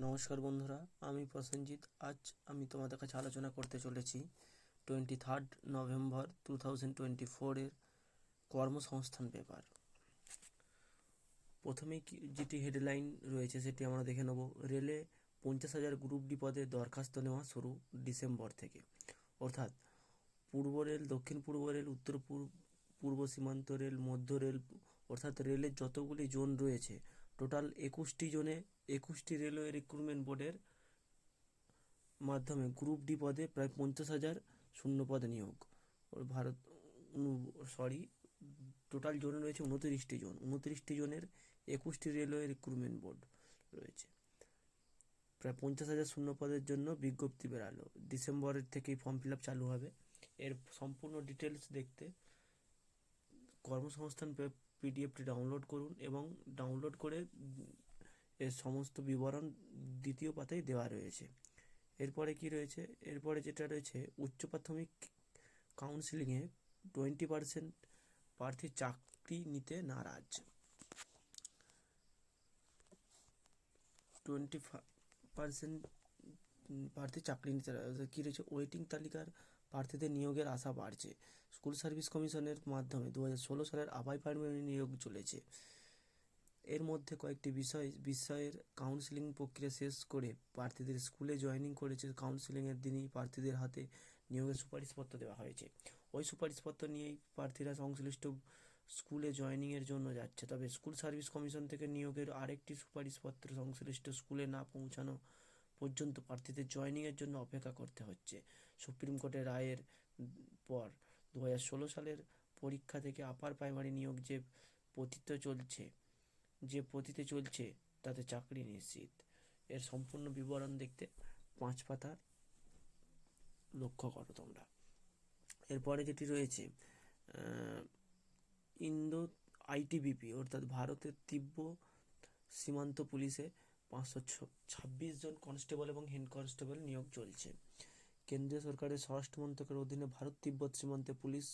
নমস্কার বন্ধুরা, আমি প্রসেনজিৎ। আজ আমি তোমাদের কাছে আলোচনা করতে চলেছি twenty third November two thousand twenty ফোরের কর্মসংস্থান পেপার। প্রথমেই যেটি হেডলাইন রয়েছে সেটি আমরা দেখে নেব। রেলে পঞ্চাশ হাজার গ্রুপ ডি পদে দরখাস্ত নেওয়া শুরু ডিসেম্বর থেকে। অর্থাৎ পূর্ব রেল, দক্ষিণ পূর্ব রেল, উত্তর পূর্ব পূর্ব সীমান্ত রেল, মধ্য রেল, অর্থাৎ রেলের যতগুলি জোন রয়েছে টোটাল একুশটি জোনে একুশটি রেলওয়ে রিক্রুটমেন্ট বোর্ডের মাধ্যমে গ্রুপ ডি পদে প্রায় পঞ্চাশ হাজার শূন্য পদে নিয়োগ। ভারত সরি টোটাল জোনে রয়েছে উনত্রিশটি জোন। উনত্রিশটি জোনের একুশটি রেলওয়ে রিক্রুটমেন্ট বোর্ড রয়েছে। প্রায় পঞ্চাশ হাজার শূন্য পদের জন্য বিজ্ঞপ্তি বেরালো। ডিসেম্বরের থেকেই ফর্ম ফিল আপ চালু হবে। এর সম্পূর্ণ ডিটেলস দেখতে কর্মসংস্থান পিডিএফটি ডাউনলোড করুন এবং ডাউনলোড করে এর সমস্ত বিবরণ দ্বিতীয় পাতায় দেওয়া রয়েছে। এরপরে কি রয়েছে? এরপরে যেটা রয়েছে, উচ্চ প্রাথমিক কাউন্সিলিংয়ে টোয়েন্টি পার্সেন্ট প্রার্থী চাকরি নিতে নারাজ। টোয়েন্টি পার্সেন্ট প্রার্থী চাকরি নিতে কী রয়েছে? ওয়েটিং তালিকার প্রার্থীদের নিয়োগের আশা বাড়ছে। স্কুল সার্ভিস কমিশনের মাধ্যমে দু হাজার ষোলো সালের আবাই পারমানেন্ট নিয়োগ চলেছে। এর মধ্যে কয়েকটি বিষয়, বিষয়ের কাউন্সিলিং প্রক্রিয়া শেষ করে প্রার্থীদের স্কুলে জয়েনিং করেছে। কাউন্সিলিংয়ের দিনই প্রার্থীদের হাতে নিয়োগের সুপারিশপত্র দেওয়া হয়েছে। ওই সুপারিশপত্র নিয়েই প্রার্থীরা সংশ্লিষ্ট স্কুলে জয়েনিংয়ের জন্য যাচ্ছে। তবে স্কুল সার্ভিস কমিশন থেকে নিয়োগের আরেকটি সুপারিশপত্র সংশ্লিষ্ট স্কুলে না পৌঁছানো পর্যন্ত প্রার্থীদের জয়েনিংয়ের জন্য অপেক্ষা করতে হচ্ছে। সুপ্রিম কোর্টের রায়ের পর দু হাজার ষোলো সালের পরীক্ষা থেকে আপার প্রাইমারি নিয়োগ যে পতিত চলছে যে পতিতে চলছে, তাতে চাকরি নিশ্চিত। এর সম্পূর্ণ বিবরণ দেখতে পাঁচ পাতা লক্ষ্য করো তোমরা। এরপরে যেটি রয়েছে ইন্দো আইটিবিপি অর্থাৎ ভারতের তিব্ব সীমান্ত পুলিশে পাঁচশো ছাব্বিশ জন কনস্টেবল এবং হেড কনস্টেবল নিয়োগ চলছে। কেন্দ্রীয় সরকারের স্বরাষ্ট্র মন্ত্রকের অধীনে ভারত তিব্বত সীমান্তে পুলিশ,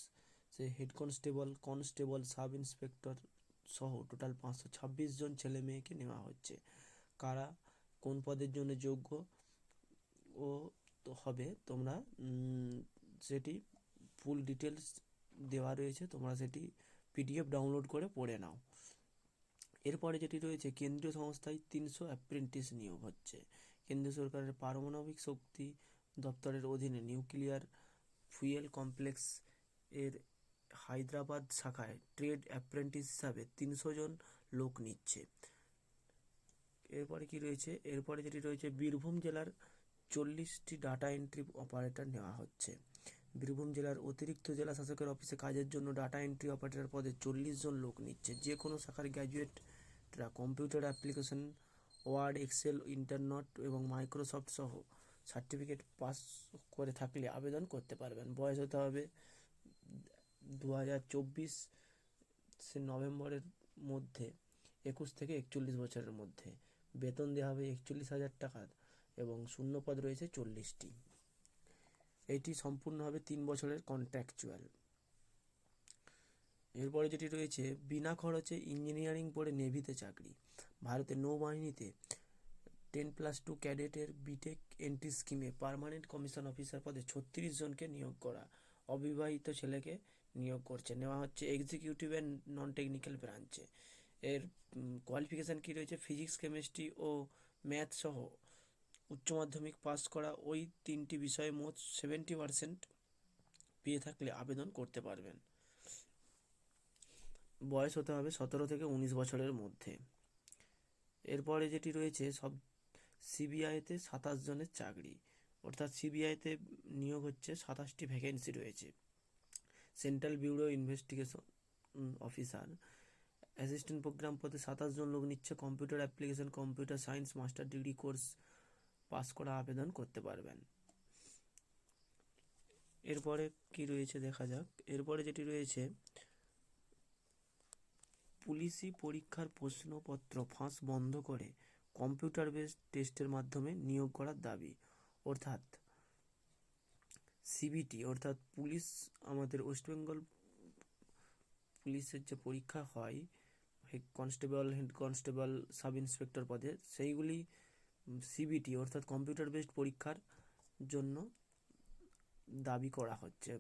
সে head constable constable sub inspector সহ টোটাল পাঁচশো ছাব্বিশ জন ছেলে মেয়েকে নেওয়া হচ্ছে। কারা? কোন পদের জন্য যোগ্য? ও তো হবে তোমরা সেটি ফুল ডিটেলস দেওয়া রয়েছে, তোমরা সেটি পিডিএফ ডাউনলোড করে পড়ে নাও। এরপরে যেটি রয়েছে, কেন্দ্রীয় সংস্থায় তিনশো অ্যাপ্রেন্টিস নিয়োগ হচ্ছে। কেন্দ্রীয় সরকারের পারমাণবিক শক্তি দপ্তরের অধীনে নিউক্লিয়ার ফুয়েল কমপ্লেক্স এর হায়দ্রাবাদ শাখায় ট্রেড অ্যাপ্রেন্টিস হিসাবে তিনশো জন লোক নিচ্ছে। এরপরে কি রয়েছে? এরপরে যেটি রয়েছে, বীরভূম জেলার চল্লিশটি ডাটা এন্ট্রি অপারেটর নেওয়া হচ্ছে। বীরভূম জেলার অতিরিক্ত জেলা শাসকের অফিসে কাজের জন্য ডাটা এন্ট্রি অপারেটর পদে চল্লিশ জন লোক নিচ্ছে। যে কোনো শাখার গ্র্যাজুয়েটরা computer application word Excel internet এবং মাইক্রোসফট সহ সার্টিফিকেট পাস করে থাকলে আবেদন করতে পারবেন। বয়স হতে হবে দু হাজার চব্বিশ সে নভেম্বরের মধ্যে, একুশ থেকে একচল্লিশ বছরের মধ্যে, বেতন দেওয়া হবে একচল্লিশ হাজার টাকার এবং শূন্যপদ রয়েছে চল্লিশটি। এটি সম্পূর্ণ হবে তিন বছরের কন্ট্রাকচুয়াল এরপরে যেটি রয়েছে, বিনা খরচে ইঞ্জিনিয়ারিং পড়ে নেভিতে চাকরি। ভারতের নৌবাহিনীতে টেন প্লাস টু ক্যাডেটের বিটেক এন্ট্রি স্কিমে পারমানেন্ট কমিশন অফিসার পদে ছত্রিশ জনকে নিয়োগ করা। অবিবাহিত ছেলেকে নিয়োগ করছে। নেওয়া হচ্ছে এক্সিকিউটিভ অ্যান্ড নন টেকনিক্যাল ব্রাঞ্চে এর কোয়ালিফিকেশান কী রয়েছে? ফিজিক্স কেমিস্ট্রি ও ম্যাথ সহ উচ্চ মাধ্যমিক পাস করা ওই তিনটি বিষয়ে মোট সেভেন্টি পারসেন্ট পেয়ে থাকলে আবেদন করতে পারবেন। বয়স হতে হবে সতেরো থেকে উনিশ বছরের মধ্যে। এরপরে যেটি রয়েছে, সব সিবিআইতে সাতাশ জনের চাকরি। অর্থাৎ সিবিআইতে নিয়োগ হচ্ছে সাতাশটি ভ্যাকেন্সি রয়েছে। Central Bureau Investigation officer assistant programme পদে সাতাশ জন লোক নিচ্ছে computer application computer science master degree course pass করা আবেদন করতে পারবেন। এরপরে কি রয়েছে দেখা যাক। এরপরে যেটি রয়েছে, পুলিশি পরীক্ষার প্রশ্নপত্র ফাঁস বন্ধ করে কম্পিউটার বেস টেস্টের মাধ্যমে নিয়োগ করার দাবি। অর্থাৎ সিবিটি অর্থাৎ পুলিশ আমাদের ওয়েস্ট বেঙ্গল পুলিশের যে পরীক্ষা হয় head constable head constable sub inspector পদে, সেইগুলি সিবিটি অর্থাৎ কম্পিউটার বেসড পরীক্ষার জন্য দাবি করা হচ্ছে।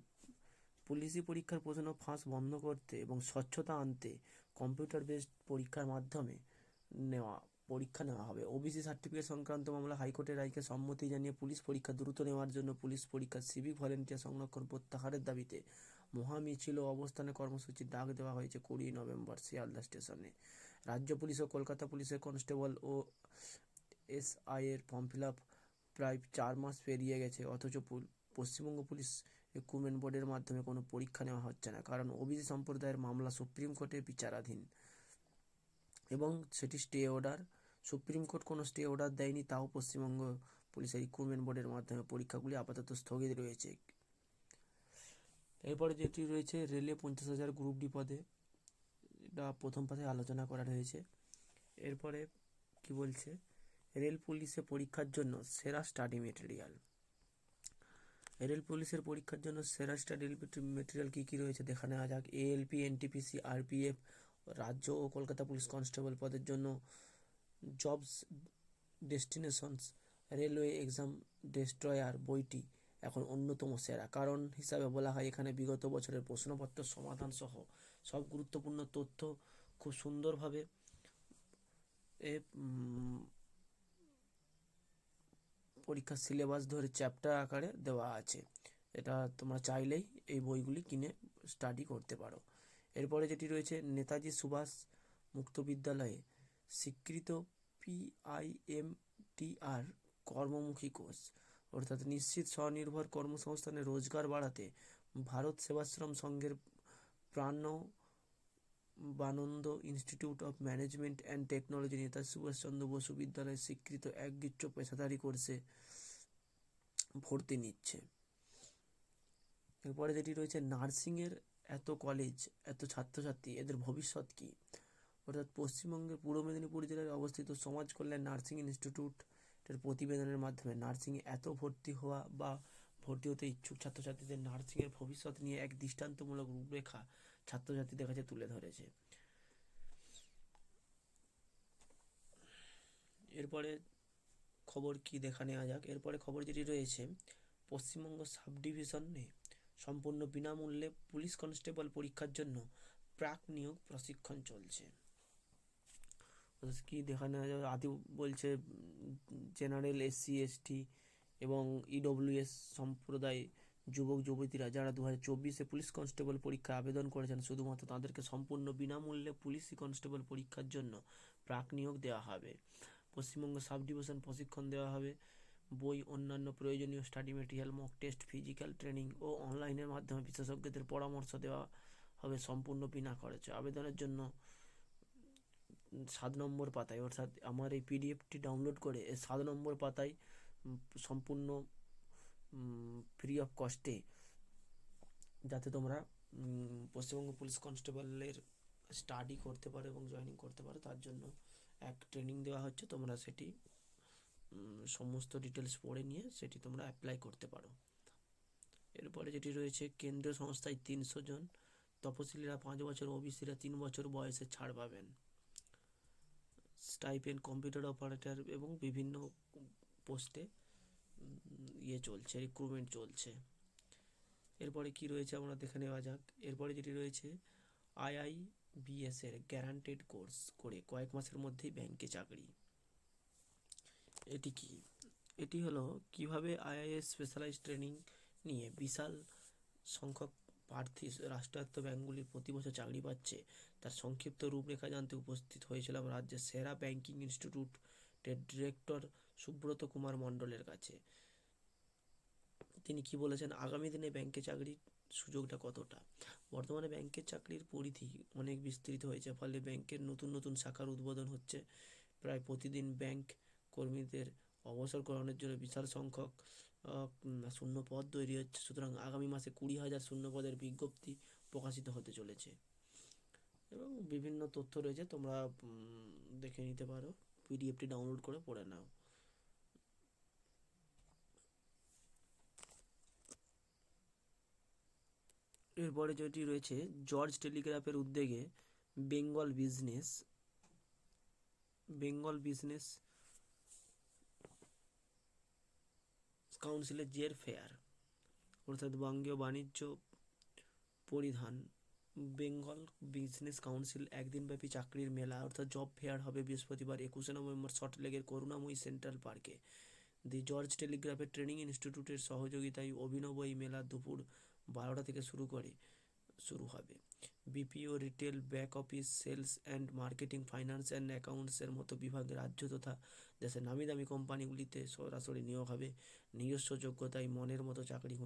পুলিশি পরীক্ষার প্রশ্ন ফাঁস বন্ধ করতে এবং স্বচ্ছতা আনতে কম্পিউটার বেসড পরীক্ষার মাধ্যমে নেওয়া পরীক্ষা নেওয়া হবে। ওবিসি সার্টিফিকেট সংক্রান্ত মামলা হাইকোর্টের রায়কে সম্মতি জানিয়ে পুলিশ পরীক্ষা দ্রুত নেওয়ার জন্য পুলিশ পরীক্ষার সিভিক ভলেন্টিয়ার সংরক্ষণ প্রত্যাহারের দাবিতে মহামিছিল অবস্থানে কর্মসূচির ডাক দেওয়া হয়েছে কুড়ি নভেম্বর শিয়ালদা স্টেশনে। রাজ্য পুলিশ ও কলকাতা পুলিশের কনস্টেবল ও এসআই এর ফর্ম ফিল আপ প্রায় চার মাস পেরিয়ে গেছে, অথচ পশ্চিমবঙ্গ পুলিশ রিক্রুটমেন্ট বোর্ডের মাধ্যমে কোনো পরীক্ষা নেওয়া হচ্ছে না, কারণ ওবিসি সম্প্রদায়ের মামলা সুপ্রিম কোর্টে বিচারাধীন। এবং সেটি স্টে অর্ডার সুপ্রিম কোর্ট কোনো স্টে অর্ডার দেয়নি, তাও পশ্চিমবঙ্গ পুলিশের রিক্রুটমেন্ট বোর্ডের মাধ্যমে পরীক্ষাগুলি আপাতত স্থগিত রয়েছে। এরপরে যেটি রয়েছে, রেলে পঞ্চাশ হাজার গ্রুপ ডি পদে এটা প্রথম পাশে আলোচনা করা রয়েছে। এরপরে কি বলছে? রেল পুলিশে পরীক্ষার জন্য সেরা স্টাডি মেটেরিয়াল। রেল পুলিশের পরীক্ষার জন্য সেরা স্টাডি মেটেরিয়াল কী কী রয়েছে দেখা নেওয়া যাক। এএলপি, এনটিপিসি, আরপিএফ, রাজ্য ও কলকাতা পুলিশ কনস্টেবল পদের জন্য jobs destinations, railway exam destroyer বইটি এখন অন্যতম সেরা। কারণ হিসাবে বলা হয়, এখানে বিগত বছরের প্রশ্নপত্র সমাধান সহ সব গুরুত্বপূর্ণ তথ্য খুব সুন্দরভাবে এ পরীক্ষার সিলেবাস ধরে চ্যাপ্টার আকারে দেওয়া আছে। এটা তোমরা চাইলেই এই বইগুলি কিনে স্টাডি করতে পারো। এরপরে যেটি রয়েছে, নেতাজি সুভাষ মুক্ত বিদ্যালয়ে স্বীকৃত পিআইএমটিআর কর্মমুখী কোর্স অর্থাৎ নিশ্চিত স্বনির্ভর কর্মসংস্থানে রোজগার বাড়াতে ভারত সেবাশ্রম সংঘের Pranabananda institute of management and technology Netaji Subhashchandra Bose বিদ্যালয়ে স্বীকৃত একগুচ্ছ পেশাদারি কোর্সে ভর্তি নিচ্ছে। এরপরে যেটি রয়েছে, নার্সিংয়ের এত কলেজ, এত ছাত্রছাত্রী, এদের ভবিষ্যৎ কী? অর্থাৎ পশ্চিমবঙ্গের পূর্ব মেদিনীপুর জেলায় অবস্থিত সমাজ কল্যাণ নার্সিং ইনস্টিটিউটের প্রতিবেদনের মাধ্যমে নার্সিংয়ে এত ভর্তি হওয়া বা ভর্তি হতে ইচ্ছুক ছাত্রছাত্রীদের নার্সিংয়ের ভবিষ্যৎ নিয়ে এক দৃষ্টান্তমূলক রূপরেখা ছাত্রছাত্রীদের কাছে তুলে ধরেছে। এরপরে খবর কি দেখা নেওয়া যাক? এরপরে খবর যেটি রয়েছে, পশ্চিমবঙ্গ সাব ডিভিশনে সম্পূর্ণ বিনামূল্যে পুলিশ কনস্টেবল পরীক্ষার জন্য প্রাক নিয়োগ প্রশিক্ষণ চলছে। কি দেখানো আদি বলছে, জেনারেল এসসি এসটি এবং ইডব্লিউএস সম্প্রদায় যুবক, যুবতীরা যারা দু হাজার চব্বিশে পুলিশ কনস্টেবল পরীক্ষায় আবেদন করেছেন, শুধুমাত্র তাদেরকে সম্পূর্ণ বিনামূল্যে পুলিশ কনস্টেবল পরীক্ষার জন্য প্রাক নিয়োগ দেওয়া হবে। পশ্চিমবঙ্গ সাব ডিভিশন প্রশিক্ষণ দেওয়া হবে। বই, অন্যান্য প্রয়োজনীয় study material, mock test, physical training ও অনলাইনের মাধ্যমে বিশেষজ্ঞদের পরামর্শ দেওয়া হবে সম্পূর্ণ বিনা খরচে। আবেদনের জন্য সাত নম্বর পাতায়, অর্থাৎ আমার এই পিডিএফটি ডাউনলোড করে সাত নম্বর পাতায় সম্পূর্ণ ফ্রি অফ কস্টে যাতে তোমরা পশ্চিমবঙ্গ পুলিশ কনস্টেবলের স্টাডি করতে পারো এবং জয়েনিং করতে পারো, তার জন্য এক ট্রেনিং দেওয়া হচ্ছে। তোমরা সেটি সমস্ত ডিটেলস পড়ে নিয়ে সেটি তোমরা অ্যাপ্লাই করতে পারো। এরপরে যেটি রয়েছে, কেন্দ্রীয় সংস্থায় তিনশো জন তপশিলীরা পাঁচ বছর, ওবিসিরা তিন বছর বয়সে ছাড় পাবেন। স্টাইপেন্ড কম্পিউটার অপারেটর এবং বিভিন্ন পোস্টে ইয়ে চলছে রিক্রুটমেন্ট চলছে। এরপরে কি রয়েছে আমরা দেখে নেওয়া যাক। এরপরে যেটি রয়েছে আইআইবিএস এর গ্যারান্টেড কোর্স করে কয়েক মাসের মধ্যেই ব্যাংকে চাকরি। এটি কি? এটি হলো কীভাবে আইআইএস স্পেশালাইজ ট্রেনিং নিয়ে বিশাল সংখ্যক প্রার্থী রাষ্ট্রায়ত্ত ব্যাংকগুলির প্রতি বছর চাকরি পাচ্ছে। তার সংক্ষিপ্ত রূপরেখা জানতে উপস্থিত হয়েছিলাম রাজ্যের সেরা ব্যাংকিং ইনস্টিটিউটের ডিরেক্টর সুব্রত কুমার মণ্ডলের কাছে। তিনি কি বলেছেন, আগামী দিনে ব্যাংকে চাকরির সুযোগটা কতটা? বর্তমানে ব্যাংকের চাকরির পরিধি অনেক বিস্তৃত হয়েছে, ফলে ব্যাংকের নতুন নতুন শাখার উদ্বোধন হচ্ছে। প্রায় প্রতিদিন ব্যাংক কর্মীদের অবসর গ্রহণের জন্য বিশাল সংখ্যক আহ, উম, শূন্য পদ তৈরি হচ্ছে। সুতরাং আগামী মাসে কুড়ি হাজার শূন্য পদের বিজ্ঞপ্তি প্রকাশিত হতে চলেছে। এবং বিভিন্ন তথ্য রয়েছে তোমরা দেখে নিতে পারো। পিডিএফটি ডাউনলোড করে পড়ে নাও। এরপরে যেটি রয়েছে জর্জ টেলিগ্রাফের উদ্যোগে বেঙ্গল বিজনেস বেঙ্গল বিজনেস কাউন্সিলের জের ফেয়ার, অর্থাৎ বঙ্গীয় বাণিজ্য পরিধান, বেঙ্গল বিজনেস কাউন্সিল একদিনব্যাপী চাকরির মেলা, অর্থাৎ জব ফেয়ার হবে বৃহস্পতিবার একুশে নভেম্বর সল্টলেকের করুণাময়ী সেন্ট্রাল পার্কে। দি জর্জ টেলিগ্রাফের ট্রেনিং ইনস্টিটিউটের সহযোগিতায় অভিনব এই মেলা দুপুর বারোটা থেকে শুরু করে, শুরু হবে। BPO, retail, back office, sales and marketing, finance and অ্যাকাউন্টসের মতো বিভাগে রাজ্য তথা দেশের নামি দামি কোম্পানিগুলিতে সরাসরি নিয়োগ হবে। নিজস্ব যোগ্যতায় মনের মতো চাকরি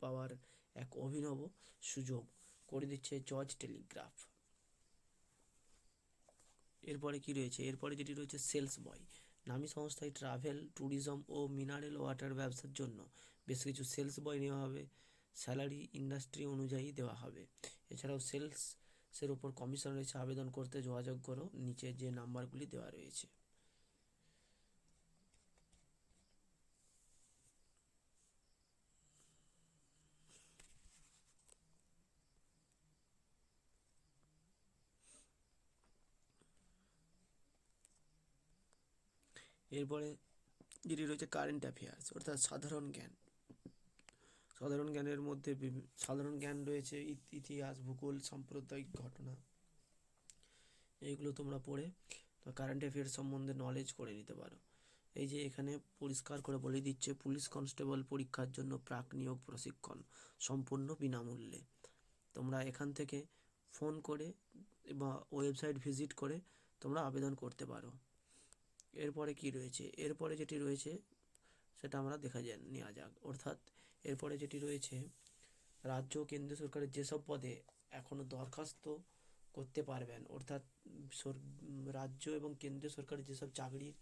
পাওয়ার এক অভিনব সুযোগ। করে দিচ্ছে জর্জ টেলিগ্রাফ। এরপরে কি রয়েছে? এরপরে যেটি রয়েছে সেলস বয় নামী সংস্থায় ট্রাভেল, ট্যুরিজম ও মিনারেল ওয়াটার ব্যবসার জন্য বেশ কিছু সেলস বয় নেওয়া হবে। স্যালারি ইন্ডাস্ট্রি অনুযায়ী দেওয়া হবে। এছাড়াও সেলসের উপর কমিশন রয়েছে, আবেদন করতে যোগাযোগ করো। নিচে যে নাম্বারগুলি দেওয়া রয়েছে। এরপরে যেটি রয়েছে কারেন্ট অ্যাফেয়ার্স অর্থাৎ সাধারণ জ্ঞান। সাধারণ জ্ঞানের মধ্যে সাধারণ জ্ঞান রয়েছে ইতিহাস, ভূগোল, সাম্প্রদায়িক ঘটনা। এইগুলো তোমরা পড়ে কারেন্ট অ্যাফেয়ার্স সম্বন্ধে নলেজ করে নিতে পারো। এই যে এখানে পরিষ্কার করে বলে দিচ্ছে পুলিশ কনস্টেবল পরীক্ষার জন্য প্রাক নিয়োগ প্রশিক্ষণ সম্পূর্ণ বিনামূল্যে। তোমরা এখান থেকে ফোন করে বা ওয়েবসাইট ভিজিট করে তোমরা আবেদন করতে পারো। এরপরে কি রয়েছে? এরপরে যেটি রয়েছে, সেটা আমরা দেখা যাক নেওয়া যাক। অর্থাৎ এরপরে যেটি রয়েছে, রাজ্য ও কেন্দ্রীয় সরকারের যেসব পদে এখনও দরখাস্ত করতে পারবেন, অর্থাৎ রাজ্য এবং কেন্দ্রীয় সরকারের যেসব চাকরির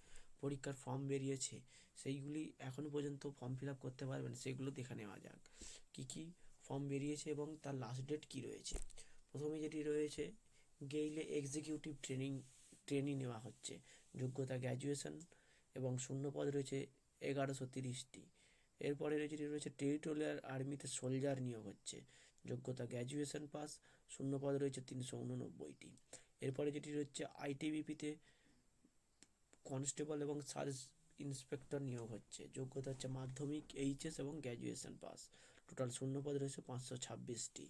পরীক্ষার ফর্ম বেরিয়েছে, সেইগুলি এখনও পর্যন্ত ফর্ম ফিল আপ করতে পারবেন, সেগুলো দেখে নেওয়া যাক। কী কী ফর্ম বেরিয়েছে এবং তার লাস্ট ডেট কী রয়েছে? প্রথমে যেটি রয়েছে, গেইলে এক্সিকিউটিভ ট্রেনিং ট্রেনিং নেওয়া হচ্ছে। যোগ্যতা গ্র্যাজুয়েশন এবং শূন্যপদ রয়েছে এগারোশো তিরিশটি। এরপরে যেটি রয়েছে, টেরিটোরিয়াল আর্মিতে সোলজার নিয়োগ হচ্ছে। যোগ্যতা গ্র্যাজুয়েশন পাস, শূন্যপদ রয়েছে তিনশো উননব্বইটি। এরপরে যেটি রয়েছে, আইটিবিপিতে কনস্টেবল এবং সার্চ ইন্সপেক্টর নিয়োগ হচ্ছে। যোগ্যতা হচ্ছে মাধ্যমিক, এইচএস এবং গ্র্যাজুয়েশন পাস। টোটাল শূন্যপদ রয়েছে পাঁচশো ছাব্বিশটি।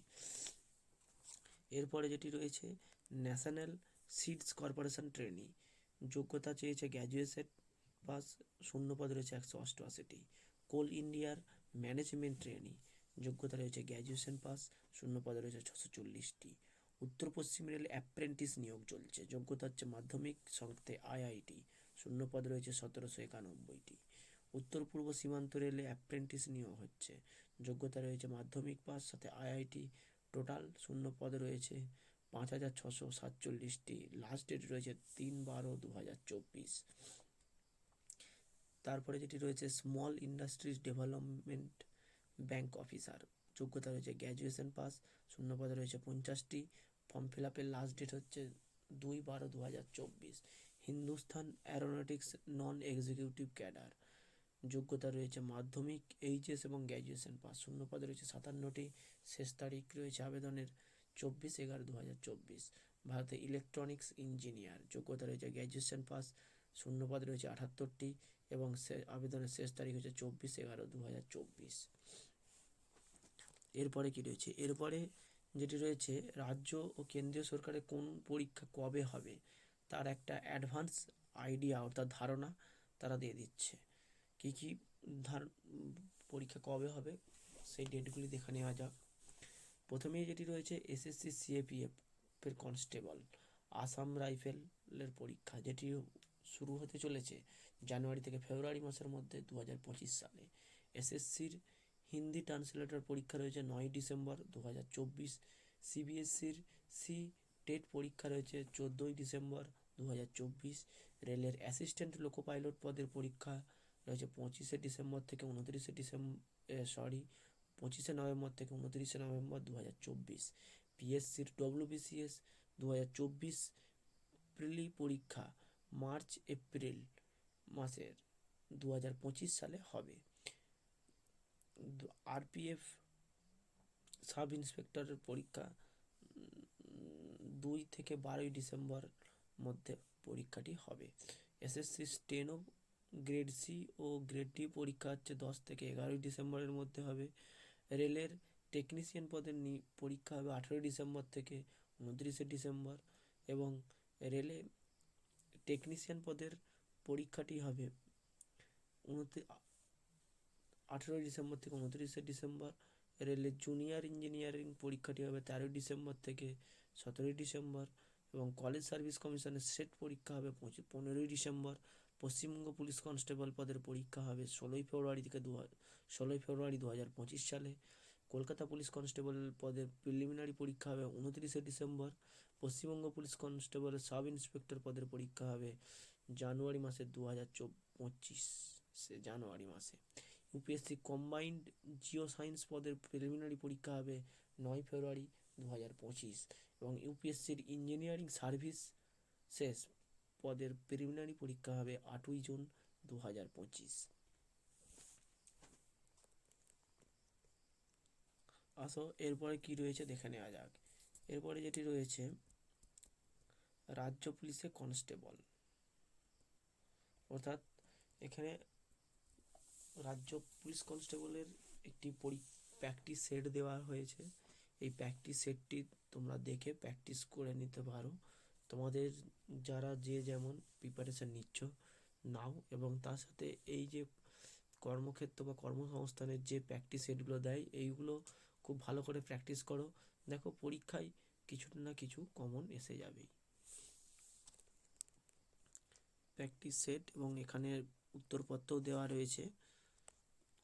এরপরে যেটি রয়েছে, ন্যাশনাল সিডস কর্পোরেশন ট্রেনি। যোগ্যতা চেয়েছে গ্র্যাজুয়েশন পাস, শূন্যপদ রয়েছে একশো অষ্টআশিটি। কোল ইন্ডিয়ার ম্যানেজমেন্ট ট্রেনি যোগ্যতা রয়েছে গ্র্যাজুয়েশন পাস শূন্য পদে রয়েছে ছশো চল্লিশটি। উত্তর পশ্চিম রেল অ্যাপ্রেন্টিস নিয়োগ চলছে। যোগ্যতা হচ্ছে মাধ্যমিক সঙ্গে আইআইটি, শূন্যপদ রয়েছে সতেরোশো একানব্বইটি। উত্তর পূর্ব সীমান্ত রেলে অ্যাপ্রেন্টিস নিয়োগ হচ্ছে। যোগ্যতা রয়েছে মাধ্যমিক পাস, সাথে আইআইটি। টোটাল শূন্য পদ রয়েছে পাঁচ হাজার ছশো সাতচল্লিশটি। লাস্ট ডেট রয়েছে তিন বারো দু হাজার চব্বিশ। তারপরে যেটি রয়েছে small industries development bank officer যোগ্যতা রয়েছে গ্র্যাজুয়েশন পাস শূন্য পদে রয়েছে পঞ্চাশটি। ফর্ম ফিল আপের লাস্ট ডেট হচ্ছে দুই বারো দু হাজার চব্বিশ। Hindustan aeronautics non executive cadre যোগ্যতা রয়েছে মাধ্যমিক এইচএস এবং গ্র্যাজুয়েশন পাস শূন্য পদে রয়েছে সাতান্নটি। শেষ তারিখ রয়েছে আবেদনের চব্বিশ এগারো দু হাজার চব্বিশ। ভারতে ইলেকট্রনিক্স ইঞ্জিনিয়ার যোগ্যতা রয়েছে গ্র্যাজুয়েশন পাস শূন্য পদ রয়েছে আটাত্তরটি। এবং আবেদনের শেষ তারিখ হচ্ছে চব্বিশ এগারো দু হাজার চব্বিশ। এরপরে কি রয়েছে? এরপরে যেটি রয়েছে, রাজ্য ও কেন্দ্রীয় সরকারের কোন পরীক্ষা কবে হবে? তার একটা অ্যাডভান্স আইডিয়া অর্থাৎ ধারণা তারা দিয়ে দিচ্ছে। কী কী ধার, পরীক্ষা কবে হবে? সেই ডেটগুলি দেখে নেওয়া যাক। প্রথমেই যেটি রয়েছে এসএসসি সিএপিএফ এর কনস্টেবল আসাম রাইফেলের পরীক্ষা যেটি শুরু হতে চলেছে জানুয়ারি থেকে ফেব্রুয়ারি মাসের মধ্যে দু হাজার পঁচিশ সালে। এসএসসির হিন্দি ট্রান্সলেটর পরীক্ষা রয়েছে নয় ডিসেম্বর দু হাজার চব্বিশ। সিবিএসসির সি টেট পরীক্ষা রয়েছে চোদ্দোই ডিসেম্বর দু হাজার চব্বিশ। রেলের অ্যাসিস্ট্যান্ট লোকো পাইলট পদের পরীক্ষা রয়েছে পঁচিশে ডিসেম্বর থেকে উনত্রিশে ডিসেম্বর সরি, পঁচিশে নভেম্বর থেকে উনত্রিশে নভেম্বর দু হাজার চব্বিশ। পিএসসির ডব্লিউবিসিএস দু হাজার চব্বিশ প্রিলি পরীক্ষা মার্চ, এপ্রিল মাসের দু হাজার পঁচিশ সালে হবে। আরপিএফ সাব ইন্সপেক্টরের পরীক্ষা দুই থেকে বারোই ডিসেম্বর মধ্যে পরীক্ষাটি হবে। এসএসসি স্টেনো গ্রেড সি ও গ্রেড ডি পরীক্ষা হচ্ছে দশ থেকে এগারোই ডিসেম্বরের মধ্যে হবে। রেলের টেকনিশিয়ান পদের পরীক্ষা হবে আঠেরোই ডিসেম্বর থেকে উনত্রিশে ডিসেম্বর এবং রেলে টেকনিশিয়ান পদের পরীক্ষাটি হবে আঠেরোই ডিসেম্বর থেকে উনত্রিশে ডিসেম্বর। রেলের জুনিয়র ইঞ্জিনিয়ারিং পরীক্ষাটি হবে তেরোই ডিসেম্বর থেকে সতেরোই ডিসেম্বর এবং কলেজ সার্ভিস কমিশনের সেট পরীক্ষা হবে পনেরোই ডিসেম্বর। পশ্চিমবঙ্গ পুলিশ কনস্টেবল পদের পরীক্ষা হবে ষোলোই ফেব্রুয়ারি থেকে দু, ষোলোই ফেব্রুয়ারি দু হাজার পঁচিশ সালে। কলকাতা পুলিশ কনস্টেবল পদের প্রিলিমিনারি পরীক্ষা হবে উনত্রিশে ডিসেম্বর। পশ্চিমবঙ্গ পুলিশ কনস্টেবলের সাব ইন্সপেক্টর পদের পরীক্ষা হবে জানুয়ারি মাসের দু হাজার চব পঁচিশ জানুয়ারি মাসে। ইউপিএসসি কম্বাইন্ড জিও সায়েন্স পদের প্রিলিমিনারি পরীক্ষা হবে নয় ফেব্রুয়ারি দু হাজার পঁচিশ এবং ইউপিএসসির ইঞ্জিনিয়ারিং সার্ভিস শেষ পদের প্রিলিমিনারি পরীক্ষা হবে আটই জুন দু হাজার পঁচিশ। আসো, এরপরে কি রয়েছে দেখে নেওয়া যাক। এরপরে যেটি রয়েছে, রাজ্য পুলিশে কনস্টেবল। অর্থাৎ এখানে রাজ্য পুলিশ কনস্টেবলের একটি পরি, প্র্যাকটিস সেট দেওয়া হয়েছে। এই প্র্যাকটিস সেটটি তোমরা দেখে প্র্যাকটিস করে নিতে পারো। তোমাদের যারা যে যেমন প্রিপারেশান নিচ্ছ নাও এবং তার সাথে এই যে কর্মক্ষেত্র বা কর্মসংস্থানের যে প্র্যাকটিস সেটগুলো দেয়, এইগুলো খুব ভালো করে প্র্যাকটিস করো। দেখো পরীক্ষায় কিছু না কিছু কমন এসে যাবেই। প্র্যাকটিস সেট এবং এখানে উত্তরপত্রও দেওয়া রয়েছে।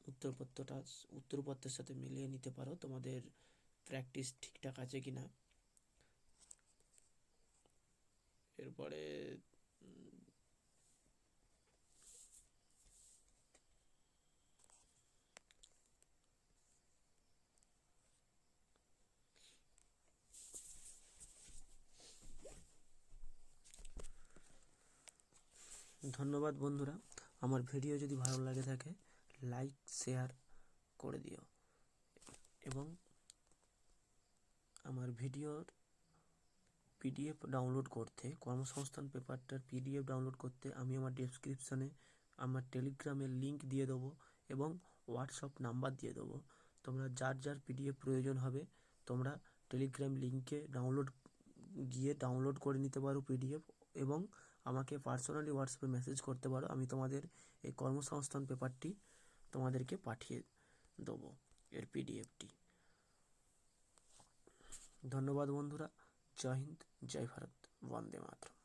উত্তরপত্রটা, উত্তরপত্রের সাথে মিলিয়ে নিতে পারো তোমাদের প্র্যাকটিস ঠিকঠাক আছে কি না এরপরে ধন্যবাদ বন্ধুরা। আমার ভিডিও যদি ভালো লাগে থাকে লাইক শেয়ার করে দিও। এবং আমার ভিডিওর পিডিএফ ডাউনলোড করতে, কর্মসংস্থান পেপারটার পিডিএফ ডাউনলোড করতে আমি আমার ডেসক্রিপশানে আমার টেলিগ্রামের লিংক দিয়ে দেবো এবং হোয়াটসঅ্যাপ নাম্বার দিয়ে দেবো। তোমরা যার যার পিডিএফ প্রয়োজন হবে, তোমরা টেলিগ্রাম লিঙ্কে ডাউনলোড গিয়ে ডাউনলোড করে নিতে পারো পিডিএফ এবং আমাকে পার্সোনালি হোয়াটসঅ্যাপে মেসেজ করতে পারো। আমি তোমাদের এই কর্মসংস্থান পেপারটি তোমাদেরকে পাঠিয়ে দেবো, এর পিডিএফটি ধন্যবাদ বন্ধুরা। জয় হিন্দ, জয় ভারত, বন্দে মাতরম।